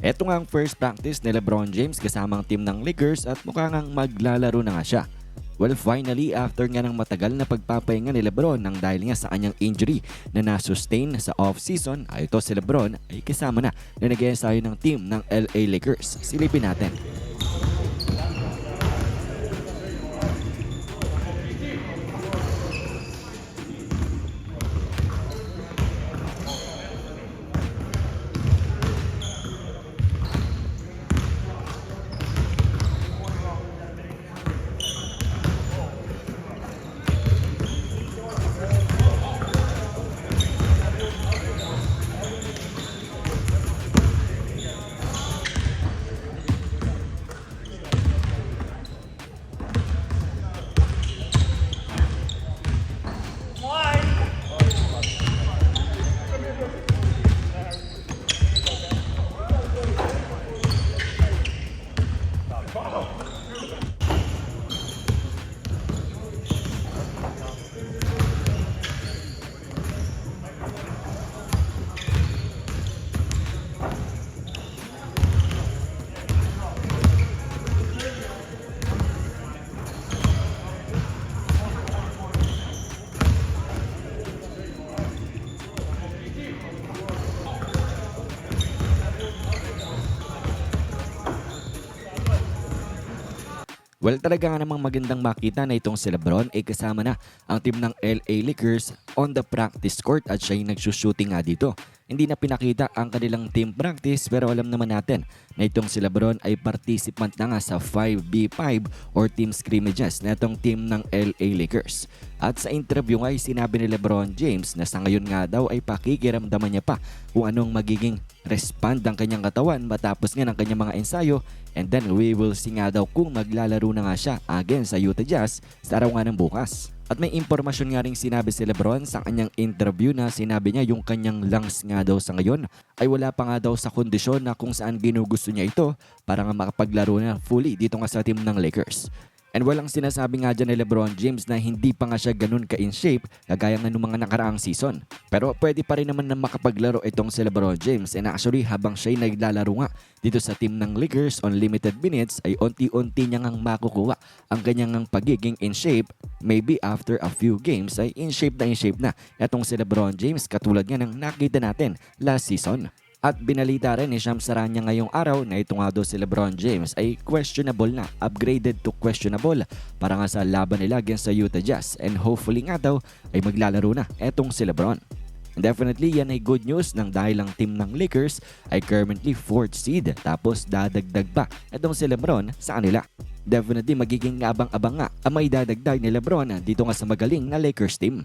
Ito nga ang first practice ni Lebron James kasama ang team ng Lakers at mukha ngang maglalaro na nga siya. Well, finally, after nga ng matagal na pagpapahinga ni Lebron nang dahil nga sa kanyang injury na na-sustain sa off-season, ay ito si Lebron ay kasama na na nag-ensayo ng team ng LA Lakers. Silipin natin. Well, talaga nga namang magandang makita na itong si Lebron ay kasama na ang team ng LA Lakers on the practice court at siya yung nagsushooting nga dito. Hindi na pinakita ang kanilang team practice pero alam naman natin na itong si Lebron ay participant na nga sa 5v5 or team scrimmages na itong team ng LA Lakers. At sa interview nga ay sinabi ni Lebron James na sa ngayon nga daw ay pakikiramdaman niya pa kung anong magiging respond ng kanyang katawan matapos nga ng kanyang mga ensayo and then we will see nga daw kung maglalaro na nga siya again sa Utah Jazz sa araw nga ng bukas. At may impormasyon nga rin sinabi si Lebron sa kanyang interview na sinabi niya yung kanyang lungs nga daw sa ngayon ay wala pa nga daw sa kondisyon na kung saan ginugusto niya ito para nga makapaglaro na fully dito nga sa team ng Lakers. And walang sinasabi nga dyan ni Lebron James na hindi pa nga siya ganun ka-in shape kagaya nga nung mga nakaraang season. Pero pwede pa rin naman na makapaglaro itong si Lebron James and actually habang siya'y naglalaro nga dito sa team ng Lakers on limited minutes ay unti-unti niya ngang makukuha ang kanyang ngang pagiging in shape. Maybe after a few games ay in shape na in shape na itong si Lebron James katulad nga ng nakita natin last season. At binalita rin ni Shams Saranya ngayong araw na ito si Lebron James ay questionable na, upgraded to questionable para nga sa laban nila against sa Utah Jazz and hopefully nga daw ay maglalaro na etong si Lebron. Definitely yan ay good news nang dahil ang team ng Lakers ay currently 4th seed tapos dadagdag pa itong si Lebron sa kanila. Definitely magiging abang-abang nga ang may dadagdag ni Lebron dito nga sa magaling na Lakers team.